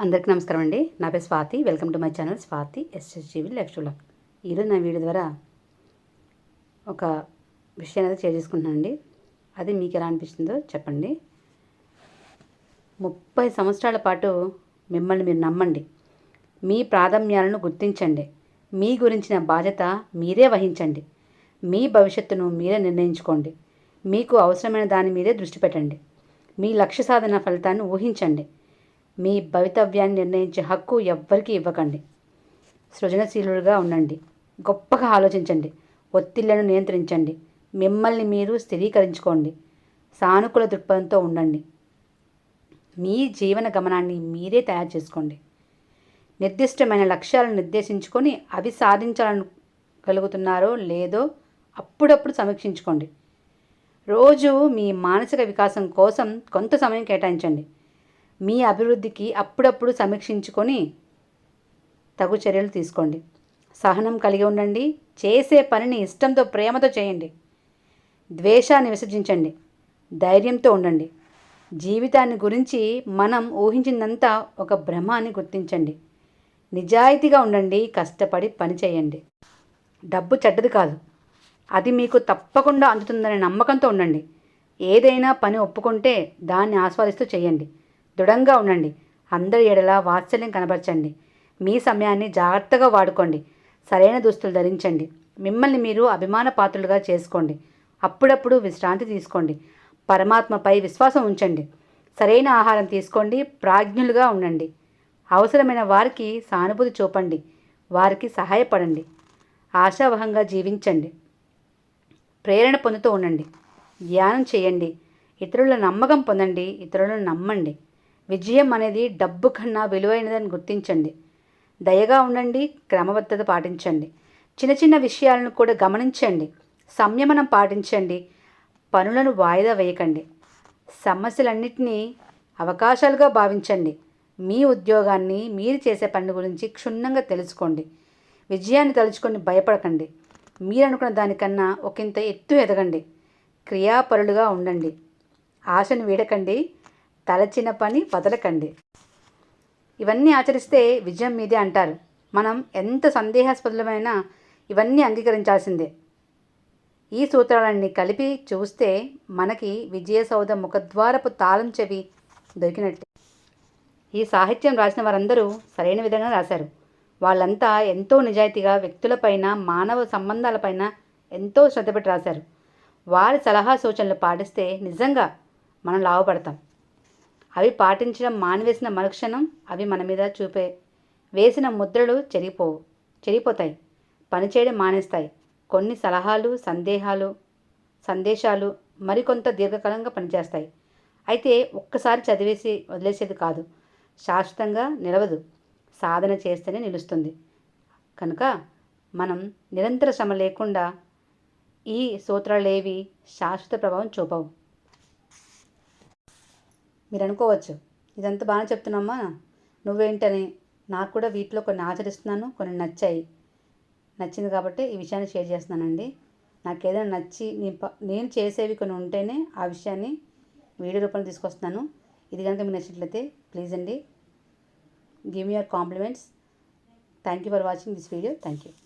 అందరికీ నమస్కారం అండి. నా పేరు Swathi. Welcome to my channel Swathi SSGV life ఈరోజు నా వీడియో ద్వారా ఒక విషయాన్ని అయితే షేర్ చేసుకుంటున్నాను అండి. అది మీకు ఎలా అనిపిస్తుందో చెప్పండి. ముప్పై సంవత్సరాల పాటు మిమ్మల్ని మీరు నమ్మండి. మీ ప్రాధాన్యాలను గుర్తించండి. మీ గురించిన బాధ్యత మీరే వహించండి. మీ భవిష్యత్తును మీరే నిర్ణయించుకోండి. మీకు అవసరమైన దాని మీదే దృష్టి పెట్టండి. మీ లక్ష్య సాధన ఫలితాన్ని ఊహించండి. మీ భవితవ్యాన్ని నిర్ణయించే హక్కు ఎవ్వరికీ ఇవ్వకండి. సృజనశీలుగా ఉండండి. గొప్పగా ఆలోచించండి. ఒత్తిళ్ళను నియంత్రించండి. మిమ్మల్ని మీరు స్థిరీకరించుకోండి. సానుకూల దృక్పథంతో ఉండండి. మీ జీవన గమనాన్ని మీరే తయారు చేసుకోండి. నిర్దిష్టమైన లక్ష్యాలను నిర్దేశించుకొని అవి సాధించాలనుగలుగుతున్నారో లేదో అప్పుడప్పుడు సమీక్షించుకోండి. రోజు మీ మానసిక వికాసం కోసం కొంత సమయం కేటాయించండి. మీ అభివృద్ధికి అప్పుడప్పుడు సమీక్షించుకొని తగు చర్యలు తీసుకోండి. సహనం కలిగి ఉండండి. చేసే పనిని ఇష్టంతో ప్రేమతో చేయండి. ద్వేషాన్ని విసర్జించండి. ధైర్యంతో ఉండండి. జీవితాన్ని గురించి మనం ఊహించిందంతా ఒక భ్రమ అని గుర్తించండి. నిజాయితీగా ఉండండి. కష్టపడి పని చేయండి. డబ్బు చెడ్డది కాదు. అది మీకు తప్పకుండా అందుతుందనే నమ్మకంతో ఉండండి. ఏదైనా పని ఒప్పుకుంటే దాన్ని ఆస్వాదిస్తూ చేయండి. దృఢంగా ఉండండి. అందరి ఎడలా వాత్సల్యం కనబరచండి. మీ సమయాన్ని జాగ్రత్తగా వాడుకోండి. సరైన దుస్తులు ధరించండి. మిమ్మల్ని మీరు అభిమాన పాత్రులుగా చేసుకోండి. అప్పుడప్పుడు విశ్రాంతి తీసుకోండి. పరమాత్మపై విశ్వాసం ఉంచండి. సరైన ఆహారం తీసుకోండి. ప్రాజ్ఞులుగా ఉండండి. అవసరమైన వారికి సానుభూతి చూపండి. వారికి సహాయపడండి. ఆశావహంగా జీవించండి. ప్రేరణ పొందుతూ ఉండండి. ధ్యానం చేయండి. ఇతరుల నమ్మకం పొందండి. ఇతరులను నమ్మండి. విజయం అనేది డబ్బు కన్నా విలువైనదని గుర్తించండి. దయగా ఉండండి క్రమబద్ధత పాటించండి. చిన్న చిన్న విషయాలను కూడా గమనించండి. సంయమనం పాటించండి. పనులను వాయిదా వేయకండి. సమస్యలన్నింటినీ అవకాశాలుగా భావించండి. మీ ఉద్యోగాన్ని మీరు చేసే పని గురించి క్షుణ్ణంగా తెలుసుకోండి. విజయాన్ని తలుచుకొని భయపడకండి. మీరు అనుకున్న దానికన్నా ఒకంత ఎత్తు ఎదగండి. క్రియాపరులుగా ఉండండి. ఆశను వీడకండి. తలచిన పని వదలకండి. ఇవన్నీ ఆచరిస్తే విజయం మీదే అంటారు. మనం ఎంత సందేహాస్పదమైన ఇవన్నీ అంగీకరించాల్సిందే. ఈ సూత్రాలన్నీ కలిపి చూస్తే మనకి విజయసౌధ ముఖద్వారపు తాళం చెవి దొరికినట్టే. ఈ సాహిత్యం రాసిన వారందరూ సరైన విధంగా రాశారు. వాళ్ళంతా ఎంతో నిజాయితీగా వ్యక్తులపైన మానవ సంబంధాలపైన ఎంతో శ్రద్ధ పెట్టి రాశారు. వారి సలహా సూచనలు పాటిస్తే నిజంగా మనం లాభపడతాం. అవి పాటించడం మానివేసిన మరుక్షణం అవి మన మీద చూపే. వేసిన ముద్రలు చెరిగిపోవు చెరిగిపోతాయి. పనిచేయడం మానేస్తాయి. కొన్ని సలహాలు సందేహాలు సందేశాలు మరికొంత దీర్ఘకాలంగా పనిచేస్తాయి. అయితే ఒక్కసారి చదివేసి వదిలేసేది కాదు. శాశ్వతంగా నిలవదు. సాధన చేస్తేనే నిలుస్తుంది. కనుక మనం నిరంతర శ్రమ లేకుండా ఈ సూత్రాలేవి శాశ్వత ప్రభావం చూపవు. మీరు అనుకోవచ్చు ఇదంతా బాగానే చెప్తున్నామ్మా నువ్వేంటని? నాకు కూడా వీటిలో కొన్ని ఆచరిస్తున్నాను కొన్ని నచ్చాయి. నచ్చింది కాబట్టి ఈ విషయాన్ని షేర్ చేస్తున్నానండి. నాకు ఏదైనా నచ్చి నీ ప- నేను చేసేవి కొన్ని ఉంటేనే ఆ విషయాన్ని వీడియో రూపంలో తీసుకొస్తున్నాను. ఇది కనుక మీకు నచ్చినట్లయితే ప్లీజ్ అండి. Give me your compliments. Thank you for watching this video. Thank you